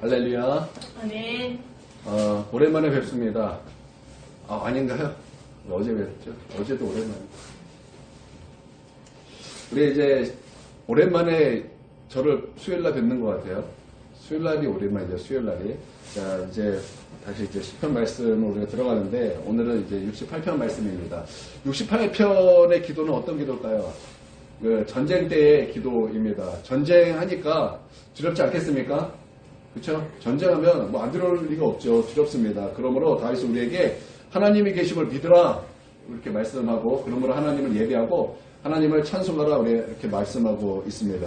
할렐루야. 아멘. 어, 오랜만에 뵙습니다. 아, 아닌가요? 어제 뵙죠? 어제도 오랜만에. 우리 이제 오랜만에 저를 수요일날 뵙는 것 같아요. 수요일날이 오랜만이죠, 수요일날이. 자, 이제 다시 이제 10편 말씀으로 우리가 들어가는데 오늘은 이제 68편 말씀입니다. 68편의 기도는 어떤 기도일까요? 그 전쟁 때의 기도입니다. 전쟁하니까 두렵지 않겠습니까? 그렇죠? 전쟁하면 뭐 안 들어올 리가 없죠. 두렵습니다. 그러므로 다윗은 우리에게 하나님이 계심을 믿으라 이렇게 말씀하고 그러므로 하나님을 예배하고 하나님을 찬송하라 이렇게 말씀하고 있습니다.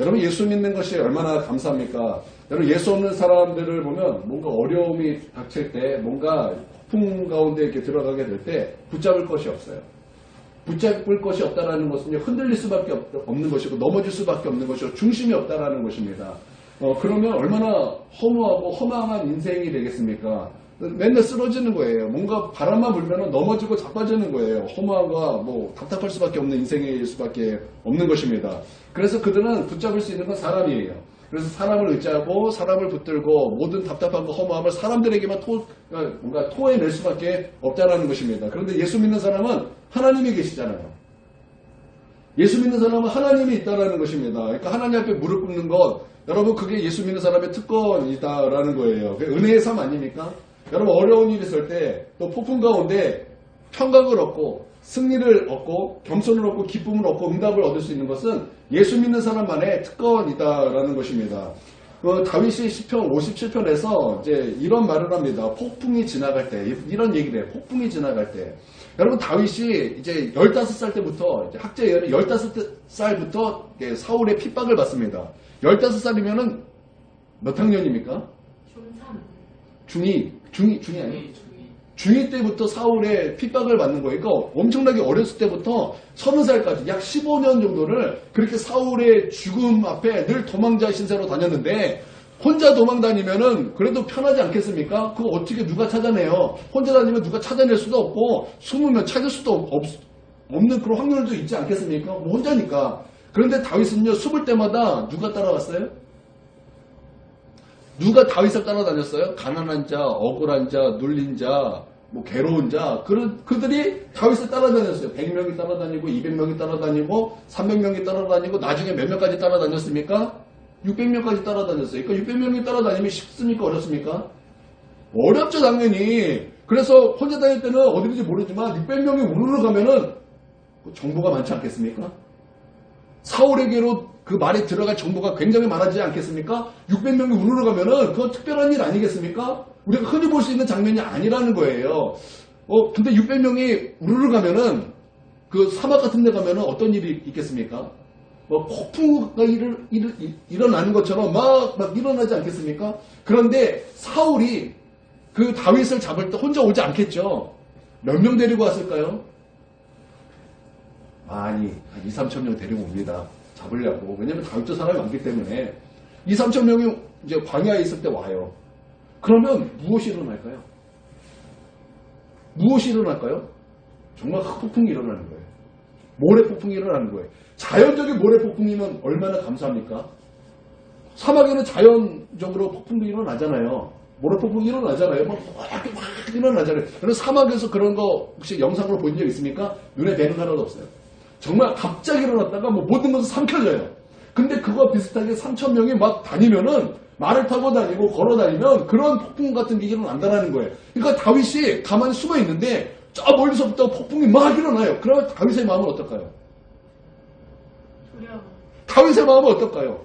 여러분 예수 믿는 것이 얼마나 감사합니까? 여러분 예수 없는 사람들을 보면 뭔가 어려움이 닥칠 때 뭔가 폭풍 가운데 이렇게 들어가게 될 때 붙잡을 것이 없어요. 붙잡을 것이 없다라는 것은 흔들릴 수밖에 없, 없는 것이고 넘어질 수밖에 없는 것이고 중심이 없다라는 것입니다. 어, 그러면 얼마나 허무하고 허망한 인생이 되겠습니까? 맨날 쓰러지는 거예요. 뭔가 바람만 불면 넘어지고 자빠지는 거예요. 허무함과 뭐 답답할 수밖에 없는 인생일 수밖에 없는 것입니다. 그래서 그들은 붙잡을 수 있는 건 사람이에요. 그래서 사람을 의지하고 사람을 붙들고 모든 답답함과 허무함을 사람들에게만 토, 어, 뭔가 토해낼 수밖에 없다라는 것입니다. 그런데 예수 믿는 사람은 하나님이 계시잖아요. 예수 믿는 사람은 하나님이 있다라는 것입니다. 그러니까 하나님 앞에 무릎 꿇는 것, 여러분 그게 예수 믿는 사람의 특권이다라는 거예요. 은혜의 삶 아닙니까? 여러분 어려운 일이 있을 때 또 폭풍 가운데 평강을 얻고 승리를 얻고 겸손을 얻고 기쁨을 얻고 응답을 얻을 수 있는 것은 예수 믿는 사람만의 특권이다라는 것입니다. 그 다윗이 시편 57편에서 이제 이런 말을 합니다. 폭풍이 지나갈 때 이런 얘기를 해요. 폭풍이 지나갈 때 여러분 다윗이 이제 15살 때부터 학자에 의하면 15살부터 사울의 핍박을 받습니다. 15살이면은 몇 학년입니까? 중3. 중2, 중2, 중2 아니에요? 중2 때부터 사울의 핍박을 받는 거예요. 그러니까 엄청나게 어렸을 때부터 30살까지 약 15년 정도를 그렇게 사울의 죽음 앞에 늘 도망자 신세로 다녔는데 혼자 도망 다니면은 그래도 편하지 않겠습니까? 그거 어떻게 누가 찾아내요? 혼자 다니면 누가 찾아낼 수도 없고 숨으면 찾을 수도 없, 없는 그런 확률도 있지 않겠습니까? 뭐 혼자니까. 그런데 다윗은요 숨을 때마다 누가 따라왔어요? 누가 다윗을 따라다녔어요? 가난한 자, 억울한 자, 눌린 자, 뭐 괴로운 자, 그런 그들이 다윗을 따라다녔어요. 100명이 따라다니고 200명이 따라다니고 300명이 따라다니고 나중에 몇 명까지 따라다녔습니까? 600명까지 따라다녔어요. 그러니까 600명이 따라다니면 쉽습니까? 어렵습니까? 어렵죠, 당연히. 그래서 혼자 다닐 때는 어디든지 모르지만 600명이 우르르 가면은 정보가 많지 않겠습니까? 사울에게로 그 말에 들어갈 정보가 굉장히 많아지지 않겠습니까? 600명이 우르르 가면은 그건 특별한 일 아니겠습니까? 우리가 흔히 볼 수 있는 장면이 아니라는 거예요. 어, 근데 600명이 우르르 가면은 그 사막 같은 데 가면은 어떤 일이 있겠습니까? 뭐 폭풍가 일, 일, 일어나는 것처럼 막, 막 일어나지 않겠습니까? 그런데 사울이 그 다윗을 잡을 때 혼자 오지 않겠죠? 몇 명 데리고 왔을까요? 많이, 한 2, 3천 명 데리고 옵니다. 잡으려고. 왜냐면 다윗도 사람이 많기 때문에. 2, 3천 명이 이제 광야에 있을 때 와요. 그러면 무엇이 일어날까요? 무엇이 일어날까요? 정말 흑폭풍이 일어나는 거예요. 모래폭풍이 일어나는 거예요. 자연적인 모래폭풍이면 얼마나 감사합니까? 사막에는 자연적으로 폭풍도 일어나잖아요. 모래폭풍이 일어나잖아요. 막 이렇게 막 일어나잖아요. 그런 사막에서 그런 거 혹시 영상으로 본 적 있습니까? 눈에 뵈는 하나도 없어요. 정말 갑자기 일어났다가 뭐 모든 것을 삼켜져요. 근데 그거 비슷하게 3천 명이 막 다니면은 말을 타고 다니고 걸어 다니면 그런 폭풍 같은 게 일어난다는 거예요. 그러니까 다윗이 가만히 숨어 있는데 저 멀리서부터 폭풍이 막 일어나요. 그러면 다윗의 마음은 어떨까요? 두려워. 다윗의 마음은 어떨까요?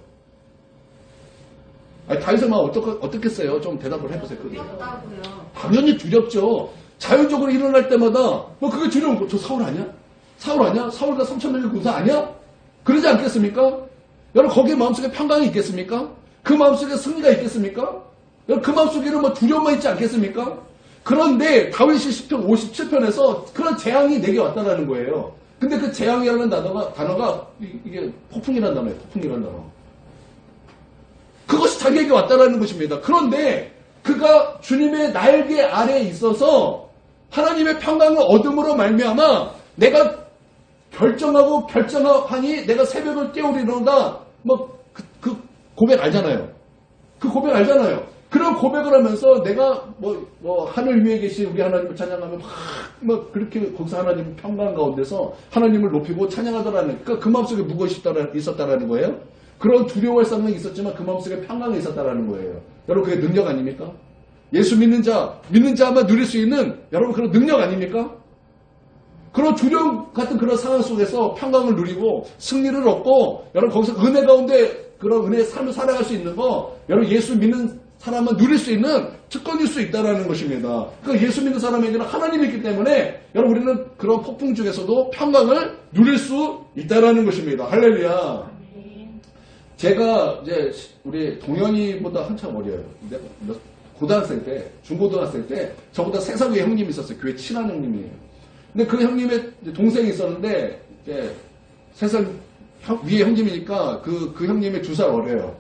아니, 다윗의 마음 어떻, 어떻겠어요? 좀 대답을 해보세요. 두렵다고요. 당연히 두렵죠. 자연적으로 일어날 때마다 뭐 그게 두려운 거. 저 사울 아니야? 사울 아니야? 사울과 3천 명의 군사 아니야? 그러지 않겠습니까? 여러분 거기에 마음속에 평강이 있겠습니까? 그 마음속에 승리가 있겠습니까? 여러분 그 마음속에는 뭐 두려움만 있지 않겠습니까? 그런데 다윗이 10편 57편에서 그런 재앙이 내게 왔다라는 거예요. 근데 그 재앙이라는 단어가 단어가 이- 이게 폭풍이라는 단어예요. 폭풍이라는 단어. 그것이 자기에게 왔다라는 것입니다. 그런데 그가 주님의 날개 아래에 있어서 하나님의 평강을 얻음으로 말미암아 내가 결정하고 결정하니 내가 새벽을 깨우리로다 뭐그 고백 알잖아요. 그 고백 알잖아요. 그런 고백을 하면서 내가 뭐, 뭐, 하늘 위에 계신 우리 하나님을 찬양하면 막, 막 그렇게 거기서 하나님 평강 가운데서 하나님을 높이고 찬양하더라는, 그러니까 그 마음속에 무엇이 있었다라는 거예요. 그런 두려워할 상황이 있었지만 그 마음속에 평강이 있었다라는 거예요. 여러분, 그게 능력 아닙니까? 예수 믿는 자, 믿는 자만 누릴 수 있는 여러분 그런 능력 아닙니까? 그런 두려움 같은 그런 상황 속에서 평강을 누리고 승리를 얻고 여러분 거기서 은혜 가운데 그런 은혜의 삶을 살아갈 수 있는 거 여러분 예수 믿는 사람은 누릴 수 있는 특권일 수 있다라는 것입니다. 그 예수 믿는 사람에게는 하나님이 있기 때문에 여러분 우리는 그런 폭풍 중에서도 평강을 누릴 수 있다라는 것입니다. 할렐루야. 제가 이제 우리 동현이보다 한참 어려요. 근데 몇- 고등학생 때, 중고등학생 때 저보다 세살 위에 형님이 있었어요. 교회 친한 형님이에요. 근데 그 형님의 동생이 있었는데 이제 세살 위에 형님이니까 그, 그 형님이 두 살 어려요.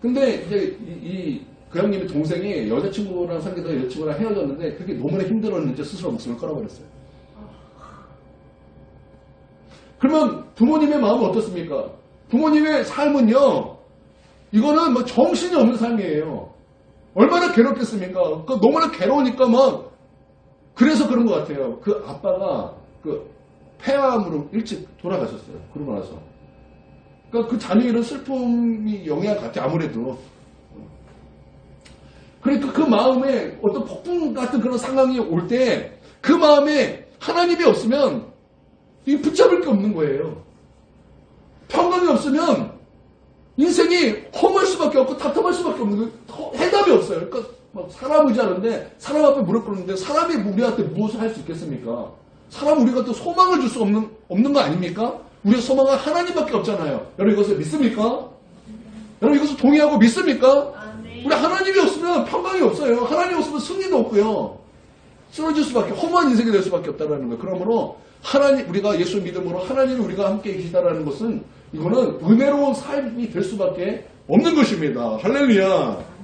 근데 이제 이, 이- 그 형님의 동생이 여자친구랑 사귀다가 여자친구랑 헤어졌는데 그게 너무나 힘들었는지 스스로 목숨을 끊어버렸어요. 그러면 부모님의 마음은 어떻습니까? 부모님의 삶은요, 이거는 뭐 정신이 없는 삶이에요. 얼마나 괴롭겠습니까? 그 너무나 괴로우니까 막, 그래서 그런 것 같아요. 그 아빠가 그 폐암으로 일찍 돌아가셨어요. 그러고 나서. 그러니까 그 자녀 이런 슬픔이 영향 같아, 아무래도. 그러니까 그 마음에 어떤 폭풍 같은 그런 상황이 올 때 그 마음에 하나님이 없으면 이 붙잡을 게 없는 거예요. 평강이 없으면 인생이 험할 수밖에 없고 답답할 수밖에 없는 거예요. 해답이 없어요. 그러니까 막 사람 의지하는데 사람 앞에 무릎 꿇는데 사람이 우리한테 무엇을 할 수 있겠습니까? 사람 우리가 또 소망을 줄 수 없는 없는 거 아닙니까? 우리의 소망은 하나님밖에 없잖아요. 여러분 이것을 믿습니까? 여러분 이것을 동의하고 믿습니까? 아멘. 우리 하나님이 없으면 평강이 없어요. 하나님 없으면 승리도 없고요. 쓰러질 수밖에 험한 인생이 될 수밖에 없다라는 거예요. 그러므로 하나님 우리가 예수 믿음으로 하나님이 우리가 함께 계시다라는 것은 이거는 은혜로운 삶이 될 수밖에 없는 것입니다. 할렐루야.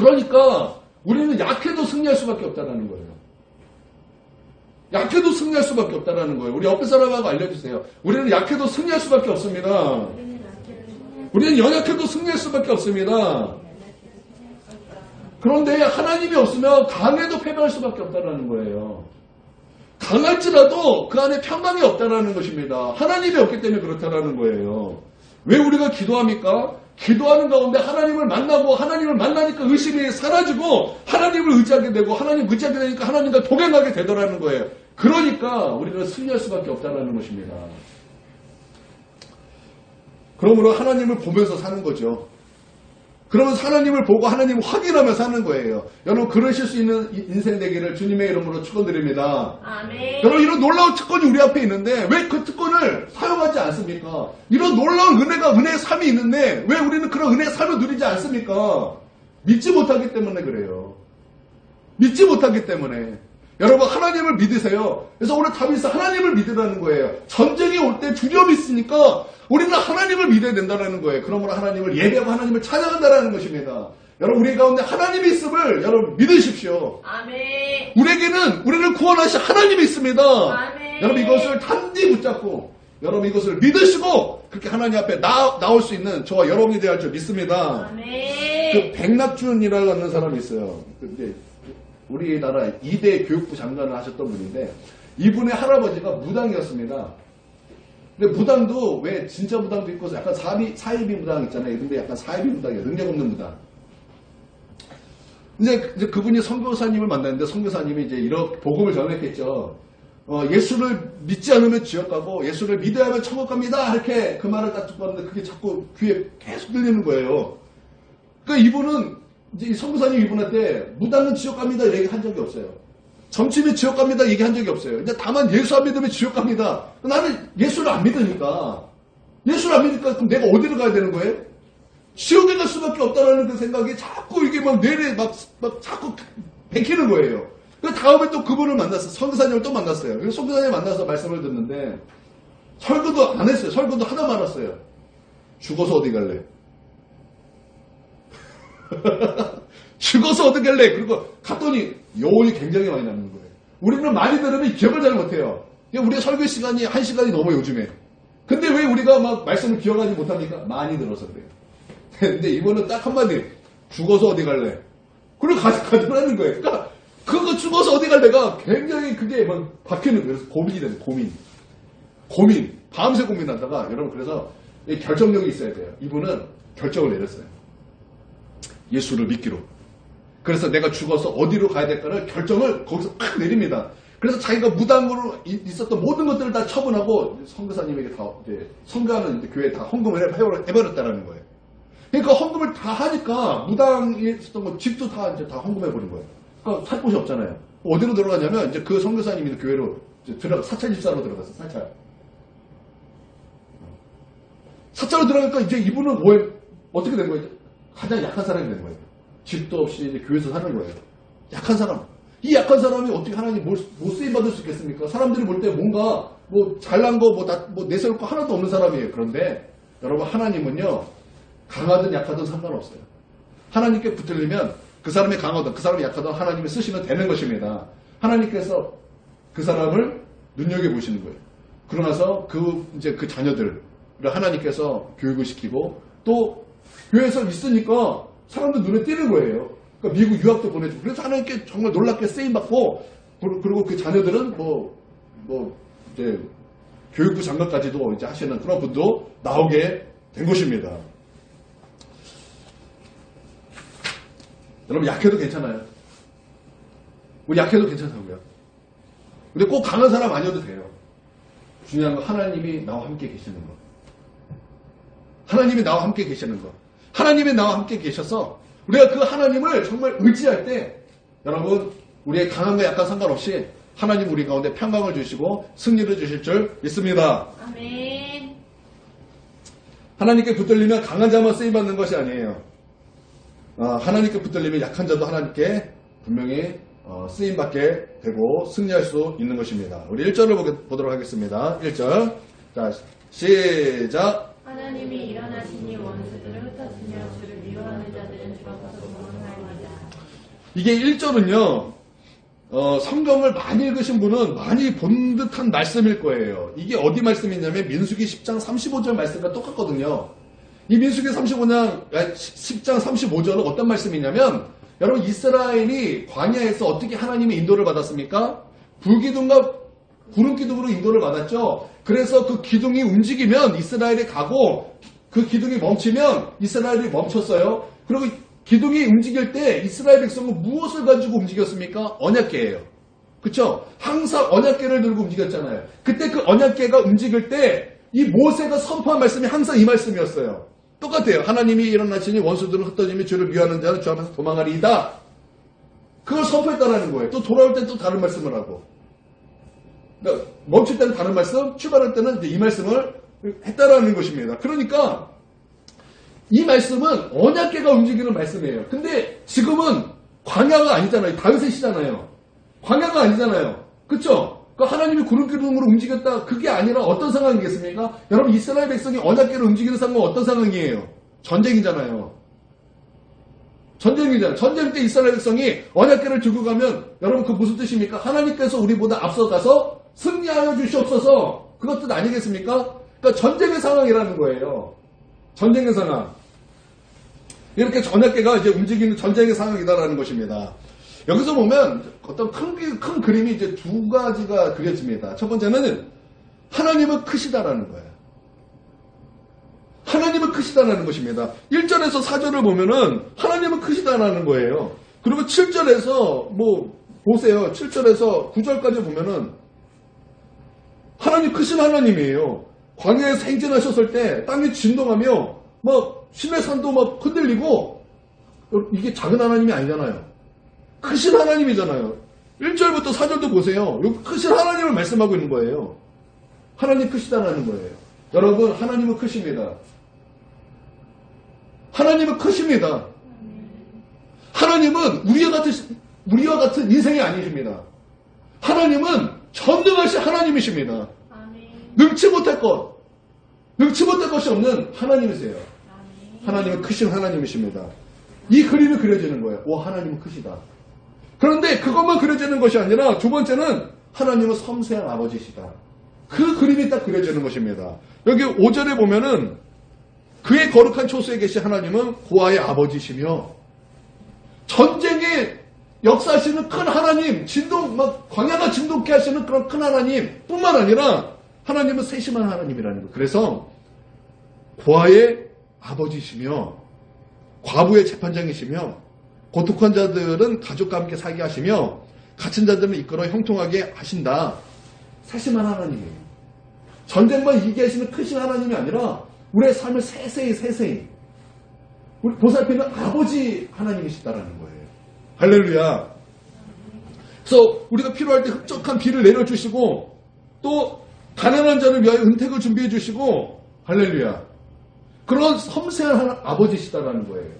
그러니까 우리는 약해도 승리할 수밖에 없다라는 거예요. 약해도 승리할 수밖에 없다라는 거예요. 우리 옆에 사람하고 알려주세요. 우리는 약해도 승리할 수밖에 없습니다. 우리는 약해도 우리는 연약해도 승리할 수밖에 없습니다. 그런데 하나님이 없으면 강해도 패배할 수밖에 없다는 거예요. 강할지라도 그 안에 평강이 없다는 것입니다. 하나님이 없기 때문에 그렇다는 거예요. 왜 우리가 기도합니까? 기도하는 가운데 하나님을 만나고 하나님을 만나니까 의심이 사라지고 하나님을 의지하게 되고 하나님 의지하게 되니까 하나님과 동행하게 되더라는 거예요. 그러니까 우리는 승리할 수밖에 없다는 것입니다. 그러므로 하나님을 보면서 사는 거죠. 그러면 하나님을 보고 하나님을 확인하며 사는 거예요. 여러분 그러실 수 있는 이- 인생 되기를 주님의 이름으로 축원드립니다. 아멘. 여러분 이런 놀라운 특권이 우리 앞에 있는데 왜 그 특권을 사용하지 않습니까? 이런 놀라운 은혜가 은혜의 삶이 있는데 왜 우리는 그런 은혜의 삶을 누리지 않습니까? 믿지 못하기 때문에 그래요. 믿지 못하기 때문에 여러분 하나님을 믿으세요. 그래서 오늘 다윗이 하나님을 믿으라는 거예요. 전쟁이 올 때 두려움이 있으니까 우리는 하나님을 믿어야 된다는 거예요. 그러므로 하나님을 예배하고 하나님을 찬양한다는 것입니다. 여러분 우리 가운데 하나님이 있음을 여러분 믿으십시오. 아멘. 우리에게는 우리를 구원하신 하나님이 있습니다. 아멘. 여러분 이것을 단디 붙잡고 여러분 이것을 믿으시고 그렇게 하나님 앞에 나, 나올 수 있는 저와 여러분이 되어야 할 줄 믿습니다. 아멘. 그 백낙준이라는 사람이 있어요. 근데 우리나라 2대 교육부 장관을 하셨던 분인데 이분의 할아버지가 무당이었습니다. 근데 무당도 왜 진짜 무당도 있고 약간 사비, 사이비 무당 있잖아요. 근데 약간 사이비 무당이에요. 능력 없는 무당. 이제, 이제 그분이 선교사님을 만났는데 선교사님이 이제 이렇게 복음을 전했겠죠. 어, 예수를 믿지 않으면 지옥 가고 예수를 믿어야 하면 천국 갑니다. 이렇게 그 말을 딱 듣고 왔는데 그게 자꾸 귀에 계속 들리는 거예요. 그러니까 이분은 이제 이 선교사님 이분한테 무당은 지옥 갑니다 얘기한 적이 없어요. 점집이 지옥 갑니다 얘기한 적이 없어요. 근데 다만 예수 안 믿으면 지옥 갑니다. 나는 예수를 안 믿으니까 예수를 안 믿으니까 그럼 내가 어디로 가야 되는 거예요? 지옥에 갈 수밖에 없다라는 그 생각이 자꾸 이게 막 내래 막, 막 자꾸 베끼는 거예요. 그 다음에 또 그분을 만났어. 선교사님을 또 만났어요. 그래서 선교사님 만나서 말씀을 듣는데 설교도 안 했어요. 설교도 하다 말았어요. 죽어서 어디 갈래? 죽어서 어떻게 할래? 그리고 갔더니 여운이 굉장히 많이 남는 거예요. 우리는 많이 들으면 기억을 잘 못해요. 우리의 설교 시간이 한 시간이 넘어 요즘에. 근데 왜 우리가 막 말씀을 기억하지 못합니까? 많이 들어서 그래요. 근데 이분은 딱 한마디. 죽어서 어디 갈래? 그리고 가, 가져라는 거예요. 그러니까 그거 죽어서 어디 갈래가 굉장히 그게 막 박히는 거예요. 그래서 고민이 되는 고민. 고민. 밤새 고민하다가 여러분 그래서 이 결정력이 있어야 돼요. 이분은 결정을 내렸어요. 예수를 믿기로. 그래서 내가 죽어서 어디로 가야 될까를 결정을 거기서 팍 내립니다. 그래서 자기가 무당으로 이- 있었던 모든 것들을 다 처분하고 선교사님에게 다 이제 선교하는 교회에 다 헌금을 해버렸다라는 거예요. 그러니까 헌금을 다 하니까 무당에 있었던 거 집도 다 이제 다 헌금해 버린 거예요. 그러니까 살 곳이 없잖아요. 어디로 들어가냐면 이제 그 선교사님이 교회로 들어가 사찰 집사로 들어갔어. 사찰. 사찰로 들어가니까 이제 이분은 뭐에 어떻게 된 거예요? 가장 약한 사람이 된 거예요. 집도 없이 이제 교회에서 사는 거예요. 약한 사람. 이 약한 사람이 어떻게 하나님 뭘, 못 쓰임 받을 수 있겠습니까? 사람들이 볼 때 뭔가 뭐 잘난 거, 뭐, 나, 뭐 내세울 거 하나도 없는 사람이에요. 그런데 여러분 하나님은요 강하든 약하든 상관없어요. 하나님께 붙들리면 그 사람이 강하든 그 사람이 약하든 하나님이 쓰시면 되는 것입니다. 하나님께서 그 사람을 눈여겨 보시는 거예요. 그러고 나서 그 이제 그 자녀들을 하나님께서 교육을 시키고 또 교회에서 있으니까 사람들 눈에 띄는 거예요. 그러니까 미국 유학도 보내주고 그래서 하나님께 정말 놀랍게 쓰임 받고 그리고 그 자녀들은 뭐뭐 이제 교육부 장관까지도 이제 하시는 그런 분도 나오게 된 것입니다. 여러분 약해도 괜찮아요. 우리 약해도 괜찮다고요. 근데 꼭 강한 사람 아니어도 돼요. 중요한 건 하나님이 나와 함께 계시는 거. 하나님이 나와 함께 계시는 거. 하나님이 나와 함께 계셔서 우리가 그 하나님을 정말 의지할 때 여러분 우리의 강함과 약간 상관없이 하나님 우리 가운데 평강을 주시고 승리를 주실 줄 믿습니다. 아멘. 하나님께 붙들리면 강한 자만 쓰임 받는 것이 아니에요. 아, 하나님께 붙들리면 약한 자도 하나님께 분명히 어, 쓰임 받게 되고 승리할 수 있는 것입니다. 우리 1절을 보도록 하겠습니다. 1절. 자, 시작. 하나님이 일어나시니 원수들을 흩어지며 주를 미워하는 자들은 주 앞에서 도망하리이다. 이게 1절은요, 어, 성경을 많이 읽으신 분은 많이 본 듯한 말씀일 거예요. 이게 어디 말씀이냐면 민수기 10장 35절 말씀과 똑같거든요. 이 민수기 35장, 10장 35절은 어떤 말씀이냐면, 여러분 이스라엘이 광야에서 어떻게 하나님의 인도를 받았습니까? 불기둥과 구름 기둥으로 인도를 받았죠. 그래서 그 기둥이 움직이면 이스라엘이 가고 그 기둥이 멈추면 이스라엘이 멈췄어요. 그리고 기둥이 움직일 때 이스라엘 백성은 무엇을 가지고 움직였습니까? 언약계예요. 그쵸? 항상 언약계를 들고 움직였잖아요. 그때 그 언약계가 움직일 때 이 모세가 선포한 말씀이 항상 이 말씀이었어요. 똑같아요. 하나님이 일어나시니 원수들은 흩어지며 주를 미워하는 자는 주 앞에서 도망하리이다. 그걸 선포했다라는 거예요. 또 돌아올 땐또 다른 말씀을 하고. 그러니까 멈출 때는 다른 말씀, 출발할 때는 이 말씀을 했다라는 것입니다. 그러니까 이 말씀은 언약계가 움직이는 말씀이에요. 근데 지금은 광야가 아니잖아요. 다윗의 시잖아요. 광야가 아니잖아요. 그쵸? 그 하나님이 구름 기둥으로 움직였다. 그게 아니라 어떤 상황이겠습니까? 여러분 이스라엘 백성이 언약계를 움직이는 상황은 어떤 상황이에요? 전쟁이잖아요. 전쟁이잖아요. 전쟁 때 이스라엘 백성이 언약계를 들고 가면 여러분 그 무슨 뜻입니까? 하나님께서 우리보다 앞서가서 승리하여 주시옵소서. 그것 뜻 아니겠습니까? 그러니까 전쟁의 상황이라는 거예요. 전쟁의 상황. 이렇게 언약계가 이제 움직이는 전쟁의 상황이다라는 것입니다. 여기서 보면 어떤 큰, 그- 큰 그림이 이제 두 가지가 그려집니다. 첫 번째는 하나님은 크시다라는 거예요. 하나님은 크시다라는 것입니다. 1절에서 4절을 보면은 하나님은 크시다라는 거예요. 그리고 7절에서 뭐 보세요. 7절에서 9절까지 보면은 하나님 크신 하나님이에요. 광야에서 행진하셨을 때 땅이 진동하며 막 신의 산도 막 흔들리고 이게 작은 하나님이 아니잖아요. 크신 하나님이잖아요. 1절부터 4절도 보세요. 크신 하나님을 말씀하고 있는 거예요. 하나님 크시다라는 거예요. 여러분, 하나님은 크십니다. 하나님은 크십니다. 하나님은 우리와 같은, 우리와 같은 인생이 아니십니다. 하나님은 전능하신 하나님이십니다. 능치 못할 것, 능치 못할 것이 없는 하나님이세요. 하나님은 크신 하나님이십니다. 이 그림이 그려지는 거예요. 오, 하나님은 크시다. 그런데 그것만 그려지는 것이 아니라 두 번째는 하나님은 섬세한 아버지시다. 그 그림이 딱 그려지는 것입니다. 여기 5절에 보면은 그의 거룩한 초소에 계신 하나님은 고아의 아버지시며 전쟁에 역사하시는 큰 하나님, 진동, 막 광야가 진동케 하시는 그런 큰 하나님 뿐만 아니라 하나님은 세심한 하나님이라는 거. 그래서 고아의 아버지시며 과부의 재판장이시며 고독한 자들은 가족과 함께 살게 하시며 갇힌 자들은 이끌어 형통하게 하신다. 세심한 하나님이에요. 전쟁만 이기게 하시는 크신 하나님이 아니라 우리의 삶을 세세히 세세히 우리 보살피는 아버지 하나님이시다라는 거예요. 할렐루야. 그래서 우리가 필요할 때 흡족한 비를 내려주시고 또 가난한 자를 위하여 은택을 준비해 주시고 할렐루야. 그런 섬세한 아버지시다라는 거예요.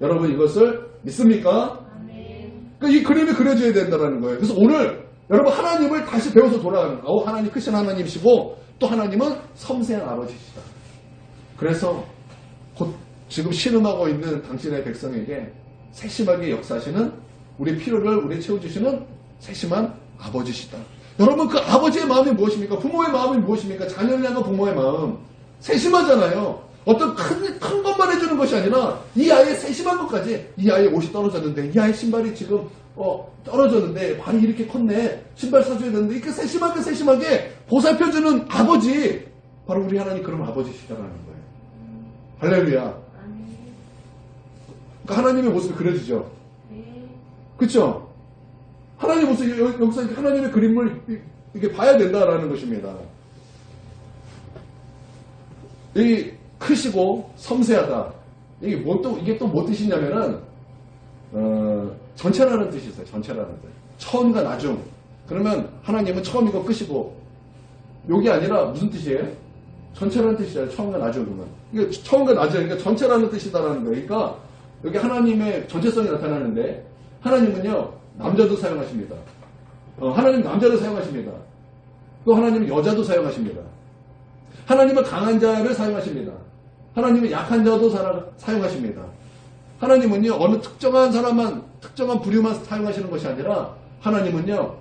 여러분 이것을 믿습니까? 그러니까 이 그림이 그려져야 된다는 거예요. 그래서 오늘 여러분 하나님을 다시 배워서 돌아가는 거예요. 어, 하나님 크신 하나님이시고 또 하나님은 섬세한 아버지시다. 그래서 곧 지금 신음하고 있는 당신의 백성에게 세심하게 역사하시는 우리 필요를 우리 채워주시는 세심한 아버지시다. 여러분 그 아버지의 마음이 무엇입니까? 부모의 마음이 무엇입니까? 자녀를 향한 부모의 마음 세심하잖아요. 어떤 큰, 큰 것만 해주는 것이 아니라 이 아이의 세심한 것까지 이 아이의 옷이 떨어졌는데 이 아이 신발이 지금 어, 떨어졌는데 발이 이렇게 컸네 신발 사줘야 되는데 이렇게 세심하게 세심하게 보살펴주는 아버지 바로 우리 하나님 그런 아버지시다라는 거예요. 할렐루야. 그러니까 하나님의 모습이 그려지죠. 네. 그쵸? 하나님 모습, 여- 여기서 하나님의 그림을 이- 이렇게 봐야 된다라는 것입니다. 이 크시고 섬세하다. 이게 뭐 또, 이게 또 뭐 뜻이냐면은, 어, 전체라는 뜻이 있어요. 전체라는 뜻. 처음과 나중. 그러면 하나님은 처음이고 끝이고, 요게 아니라 무슨 뜻이에요? 전체라는 뜻이잖아요. 처음과 나중 그러면. 이게 처음과 나중, 그러니까 전체라는 뜻이다라는 거예요. 그러니까 여기 하나님의 전체성이 나타나는데, 하나님은요, 남자도 사용하십니다. 어, 하나님 남자도 사용하십니다. 또 하나님은 여자도 사용하십니다. 하나님은 강한 자를 사용하십니다. 하나님은 약한 자도 사- 사용하십니다. 하나님은요, 어느 특정한 사람만, 특정한 부류만 사용하시는 것이 아니라, 하나님은요,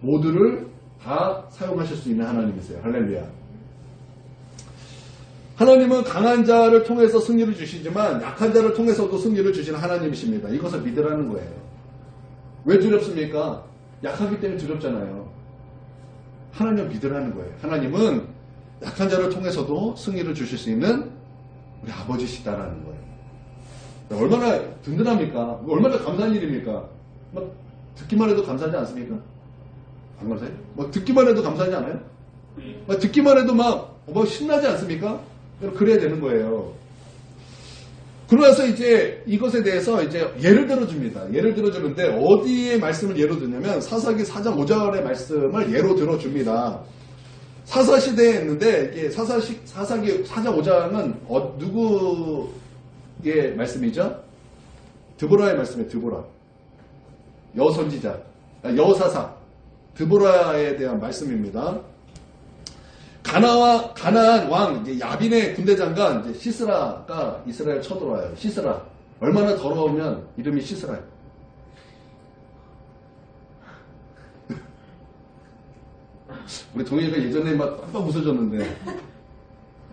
모두를 다 사용하실 수 있는 하나님이세요. 할렐루야. 하나님은 강한 자를 통해서 승리를 주시지만, 약한 자를 통해서도 승리를 주시는 하나님이십니다. 이것을 믿으라는 거예요. 왜 두렵습니까? 약하기 때문에 두렵잖아요. 하나님 믿으라는 거예요. 하나님은 약한 자를 통해서도 승리를 주실 수 있는 우리 아버지시다라는 거예요. 얼마나 든든합니까? 얼마나 감사한 일입니까? 막 듣기만 해도 감사하지 않습니까? 안 감사해요? 뭐 듣기만 해도 감사하지 않아요? 막 듣기만 해도 막, 뭐 신나지 않습니까? 그래야 되는 거예요. 그러나서 이제 이것에 대해서 이제 예를 들어 줍니다. 예를 들어 주는데 어디에 말씀을 예로 드냐면 사사기 4장 5절의 말씀을 예로 들어 줍니다. 사사 시대에 있는데 이게 사사 시, 사사기 4장 5장은 어, 누구의 말씀이죠? 드보라의 말씀이에요. 드보라. 여선지자, 아, 여사사, 드보라에 대한 말씀입니다. 가나와 가나안 왕 이제 야빈의 군대 장관 이제 시스라가 이스라엘 쳐들어와요. 시스라 얼마나 더러우면 이름이 시스라예요. 우리 동희가 예전에 막 깜빡 웃어줬는데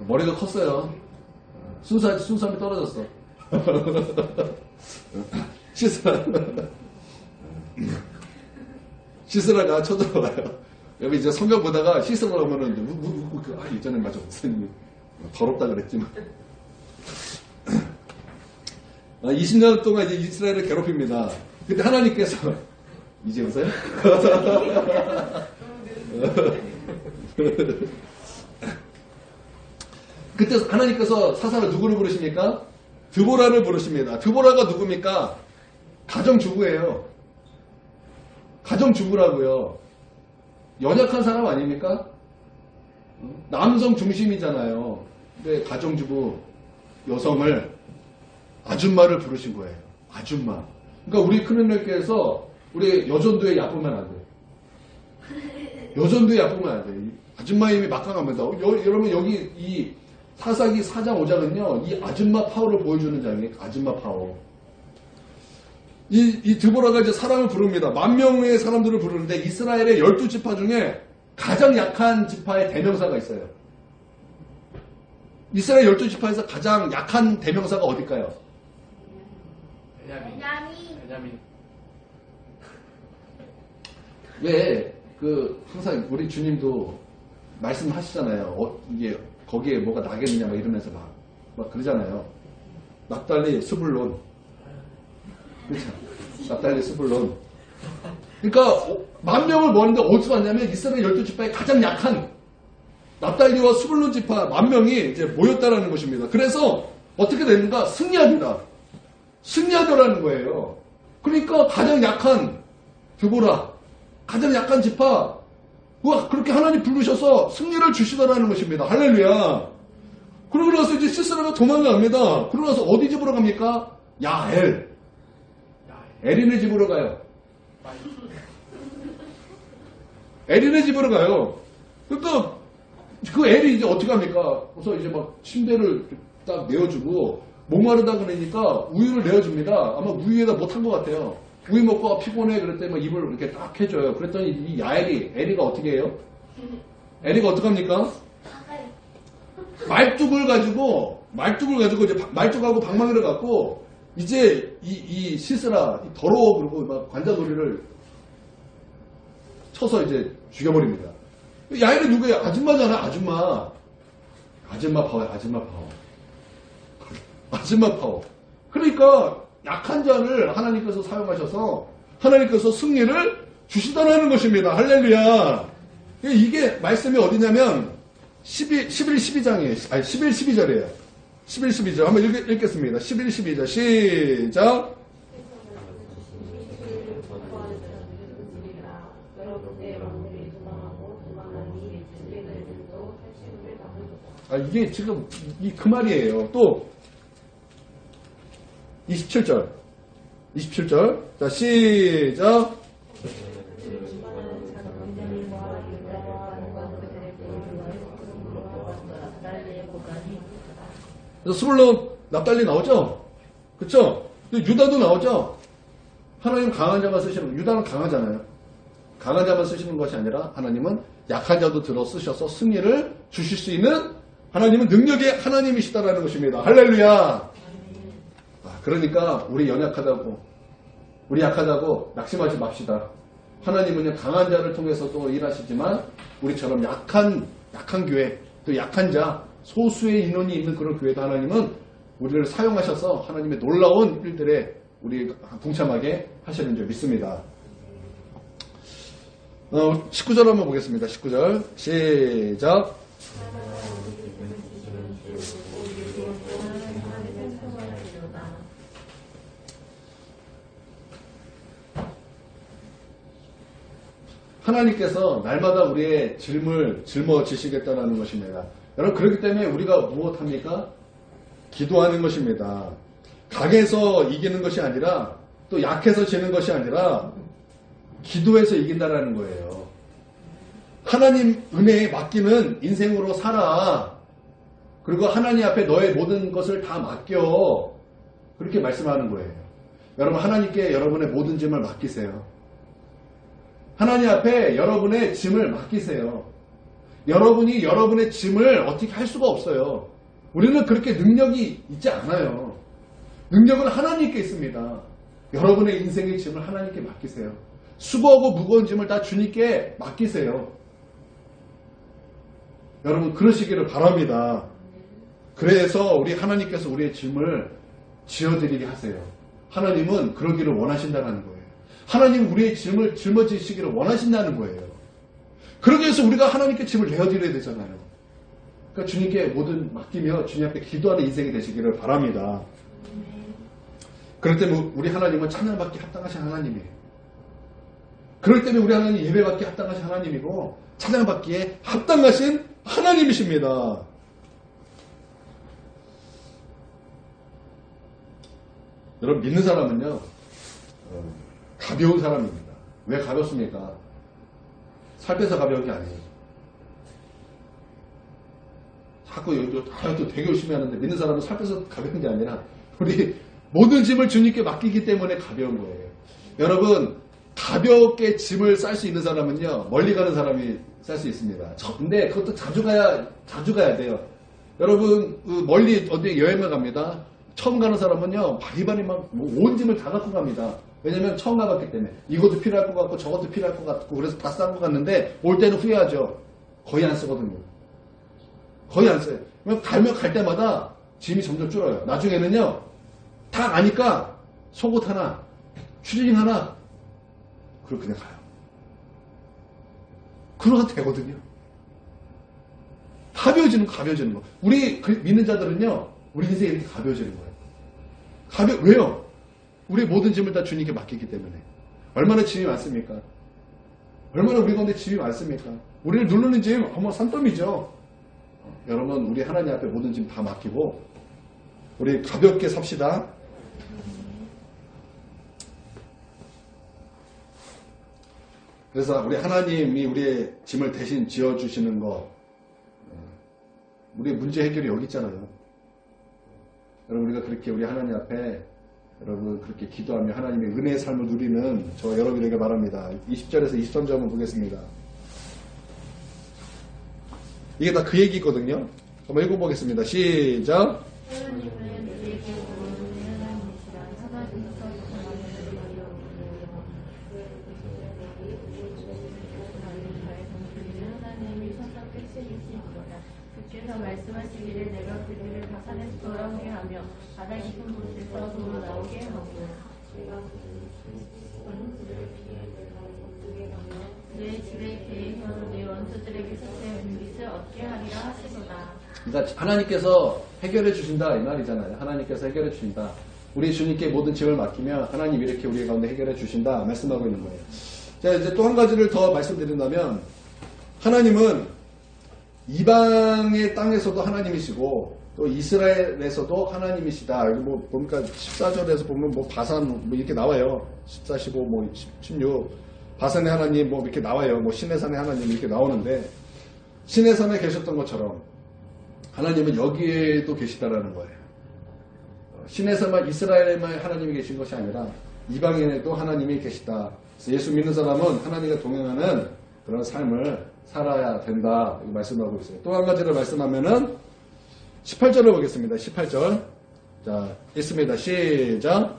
머리가 컸어요. 순사 순삼이 떨어졌어. 시스라 시스라가 쳐들어와요. 여기 이제 성경 보다가 오면은 이제 우- 우- 우- 그, 아 예전에 맞아 목사님이 더럽다 그랬지만 아, 20년 동안 이제 이스라엘을 괴롭힙니다. 근데 하나님께서 이제 오세요? 그때 하나님께서 사사를 누구를 부르십니까? 드보라를 부르십니다. 드보라가 누굽니까? 가정주부예요. 가정주부라고요. 연약한 사람 아닙니까? 남성 중심이잖아요. 근데 가정주부 여성을 아줌마를 부르신 거예요. 아줌마. 그러니까 우리 큰언니께서 우리 여전도에 얕보면 안 돼요. 여전도에 얕보면 안 돼요. 이 아줌마 힘이 막강합니다. 어, 여, 여러분 여기 이 사사기 4장 5장은요. 이 아줌마 파워를 보여주는 장이에요. 아줌마 파워. 이, 이 드보라가 이제 사람을 부릅니다. 만 명의 사람들을 부르는데 이스라엘의 열두 지파 중에 가장 약한 지파의 대명사가 있어요. 이스라엘 열두 지파에서 가장 약한 대명사가 어딜까요? 베냐민. 왜, 그, 항상 우리 주님도 말씀하시잖아요. 어, 이게, 거기에 뭐가 나겠느냐, 막 이러면서 막, 막 그러잖아요. 납달리, 스불론. 그렇죠. 납달리, 스불론. 그러니까, 어, 만 명을 모았는데 어디서 왔냐면 이스라엘 열두 지파의 가장 약한 납달리와 스불론 지파 만 명이 이제 모였다라는 것입니다. 그래서 어떻게 되는가? 승리합니다. 승리하더라는 거예요. 그러니까 가장 약한 드보라, 가장 약한 지파, 와, 그렇게 하나님 부르셔서 승리를 주시더라는 것입니다. 할렐루야. 그러고 나서 이제 시스라가 도망갑니다. 그러고 나서 어디 집으로 갑니까? 야엘. 에린의 집으로 가요. 에린의 집으로 가요. 그러니까 그 엘이 이제 어떻게 합니까? 그래서 이제 막 침대를 딱 내어주고 목마르다 그러니까 우유를 내어줍니다. 아마 우유에다 못한 것 같아요. 우유 먹고 아, 피곤해 그랬더니 막 입을 이렇게 딱 해줘요. 그랬더니 이 야엘이 에리가 어떻게 해요? 에리가 어떻게 합니까? 말뚝을 가지고 말뚝을 가지고 이제 바- 말뚝하고 방망이를 갖고 이제 이, 이 시스라 이 더러워 그러고 막 관자놀이를 쳐서 이제 죽여버립니다. 야일은 누구예요? 아줌마잖아, 아줌마. 아줌마 파워야, 아줌마 파워. 아줌마 파워. 그러니까 약한 자를 하나님께서 사용하셔서 하나님께서 승리를 주시다라는 것입니다. 할렐루야. 이게 말씀이 어디냐면 12, 11, 12장이에요. 아니, 11, 12절이에요. 11, 12절. 한번 읽, 읽겠습니다. 11, 12절. 시작. 아, 이게 지금 이 그 말이에요. 또 27절. 27절. 자, 시작. 그래서 스물론 납달리 나오죠? 그쵸? 유다도 나오죠? 하나님 강한 자만 쓰시는, 유다는 강하잖아요. 강한 자만 쓰시는 것이 아니라 하나님은 약한 자도 들어 쓰셔서 승리를 주실 수 있는 하나님은 능력의 하나님이시다라는 것입니다. 할렐루야! 아, 그러니까 우리 연약하다고, 우리 약하다고 낙심하지 맙시다. 하나님은 강한 자를 통해서도 일하시지만 우리처럼 약한, 약한 교회, 또 약한 자, 소수의 인원이 있는 그런 교회도 하나님은 우리를 사용하셔서 하나님의 놀라운 일들에 우리 동참하게 하시는 줄 믿습니다. 어, 19절 한번 보겠습니다. 19절. 시작. 하나님께서 날마다 우리의 짐을 짊어지시겠다는 것입니다. 여러분 그렇기 때문에 우리가 무엇합니까? 기도하는 것입니다. 강해서 이기는 것이 아니라 또 약해서 지는 것이 아니라 기도해서 이긴다라는 거예요. 하나님 은혜에 맡기는 인생으로 살아. 그리고 하나님 앞에 너의 모든 것을 다 맡겨. 그렇게 말씀하는 거예요. 여러분 하나님께 여러분의 모든 짐을 맡기세요. 하나님 앞에 여러분의 짐을 맡기세요. 여러분이 여러분의 짐을 어떻게 할 수가 없어요. 우리는 그렇게 능력이 있지 않아요. 능력은 하나님께 있습니다. 여러분의 인생의 짐을 하나님께 맡기세요. 수고하고 무거운 짐을 다 주님께 맡기세요. 여러분 그러시기를 바랍니다. 그래서 우리 하나님께서 우리의 짐을 지어드리게 하세요. 하나님은 그러기를 원하신다는 거예요. 하나님은 우리의 짐을 짊어지시기를 원하신다는 거예요. 그러기 위해서 우리가 하나님께 짐을 내어드려야 되잖아요. 그러니까 주님께 모든 맡기며 주님 앞에 기도하는 인생이 되시기를 바랍니다. 그럴 때는 우리 하나님은 찬양받기 합당하신 하나님이에요. 그럴 때는 우리 하나님 예배받기 합당하신 하나님이고 찬양받기에 합당하신 하나님이십니다. 여러분 믿는 사람은요 어, 가벼운 사람입니다. 왜 가볍습니까? 살 빼서 가벼운 게 아니에요. 자꾸 여기 다이어트 되게 열심히 하는데 믿는 사람은 살 빼서 가벼운 게 아니라 우리 모든 짐을 주님께 맡기기 때문에 가벼운 거예요. 여러분 가볍게 짐을 쌀 수 있는 사람은요 멀리 가는 사람이 쌀 수 있습니다. 저- 근데 그것도 자주 가야 자주 가야 돼요. 여러분 그 멀리 어디 여행을 갑니다. 처음 가는 사람은요, 바리바리 막온 짐을 다 갖고 갑니다. 왜냐면 처음 가봤기 때문에. 이것도 필요할 것 같고, 저것도 필요할 것 같고, 그래서 다 싼 것 같는데, 올 때는 후회하죠. 거의 안 쓰거든요. 거의 안 써요. 그럼 가면 갈 때마다 짐이 점점 줄어요. 나중에는요, 다 아니까 속옷 하나, 추리닝 하나, 그리고 그냥 가요. 그러가 되거든요. 가벼워지는 거, 가벼워지는 거. 우리 그 믿는 자들은요, 우리 인생이 이렇게 가벼워지는 거예요. 가벼, 왜요? 우리 모든 짐을 다 주님께 맡기기 때문에. 얼마나 짐이 많습니까? 얼마나 우리 가운데 짐이 많습니까? 우리를 누르는 짐, 어머, 산더미죠. 어, 여러분, 우리 하나님 앞에 모든 짐 다 맡기고, 우리 가볍게 삽시다. 그래서 우리 하나님이 우리의 짐을 대신 지어주시는 거, 어, 우리의 문제 해결이 여기 있잖아요. 여러분, 우리가 그렇게 우리 하나님 앞에 여러분 그렇게 기도하며 하나님의 은혜의 삶을 누리는 저 여러분에게 말합니다. 20절에서 23절 한번 보겠습니다. 이게 다 그 얘기거든요. 한번 읽어보겠습니다. 시작. 말씀하시기를 내가 그들을 돌아오게 하며 바다 깊은 곳에서 도로 나오게 하고 내 집에 계획하고 내 원수들에게 새 빛을 얻게 하리라 하시도다 그러니까 하나님께서 해결해 주신다 이 말이잖아요. 하나님께서 해결해 주신다. 우리 주님께 모든 짐을 맡기면 하나님 이렇게 우리 가운데 해결해 주신다 말씀하고 있는 거예요. 자 이제 또 한 가지를 더 말씀드린다면 하나님은 이방의 땅에서도 하나님이시고 또 이스라엘에서도 하나님이시다. 여기 뭐 보니까 14절에서 보면 뭐 바산 뭐 이렇게 나와요. 14, 15, 뭐 16. 바산의 하나님 뭐 이렇게 나와요. 뭐 시내산의 하나님 이렇게 나오는데 시내산에 계셨던 것처럼 하나님은 여기에도 계시다라는 거예요. 어, 신에서만 이스라엘에만 하나님이 계신 것이 아니라 이방인에도 하나님이 계시다. 예수 믿는 사람은 하나님과 동행하는 그런 삶을 살아야 된다. 이거 말씀하고 있어요. 또 한 가지를 말씀하면은 18절을 보겠습니다. 18절. 자, 있습니다. 시작.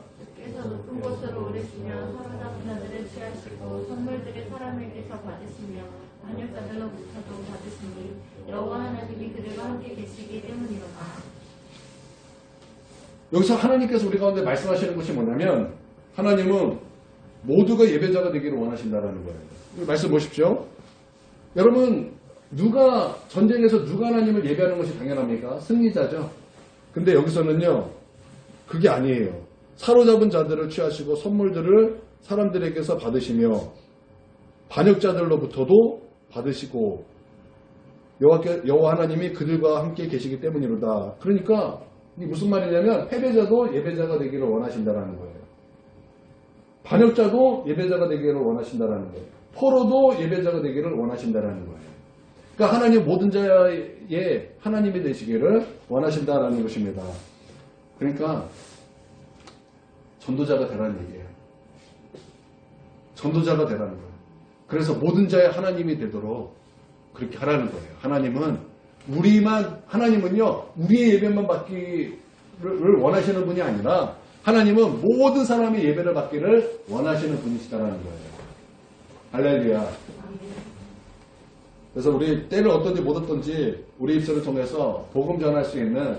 여기서 하나님께서 우리 가운데 말씀하시는 것이 뭐냐면 하나님은 모두가 예배자가 되기를 원하신다라는 거예요. 이 말씀 보십시오. 여러분 누가 전쟁에서 누가 하나님을 예배하는 것이 당연합니까? 승리자죠. 근데 여기서는요 그게 아니에요. 사로잡은 자들을 취하시고 선물들을 사람들에게서 받으시며 반역자들로부터도 받으시고 여호와 하나님이 그들과 함께 계시기 때문이로다. 그러니까 이게 무슨 말이냐면 패배자도 예배자가 되기를 원하신다라는 거예요. 반역자도 예배자가 되기를 원하신다라는 거예요. 포로도 예배자가 되기를 원하신다라는 거예요. 그러니까 하나님 모든 자의 하나님이 되시기를 원하신다라는 것입니다. 그러니까 전도자가 되라는 얘기예요. 전도자가 되라는 거예요. 그래서 모든 자의 하나님이 되도록 그렇게 하라는 거예요. 하나님은 우리만 하나님은요 우리의 예배만 받기를 원하시는 분이 아니라 하나님은 모든 사람의 예배를 받기를 원하시는 분이시다라는 거예요. 할렐루야. 그래서 우리 때를 어떤지 못 어떤지 우리 입술을 통해서 복음 전할 수 있는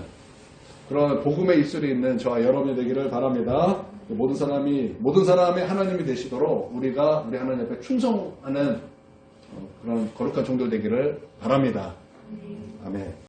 그런 복음의 입술이 있는 저와 여러분이 되기를 바랍니다. 모든 사람이 모든 사람의 하나님이 되시도록 우리가 우리 하나님 앞에 충성하는 어, 그런 거룩한 종도 되기를 바랍니다. 아멘.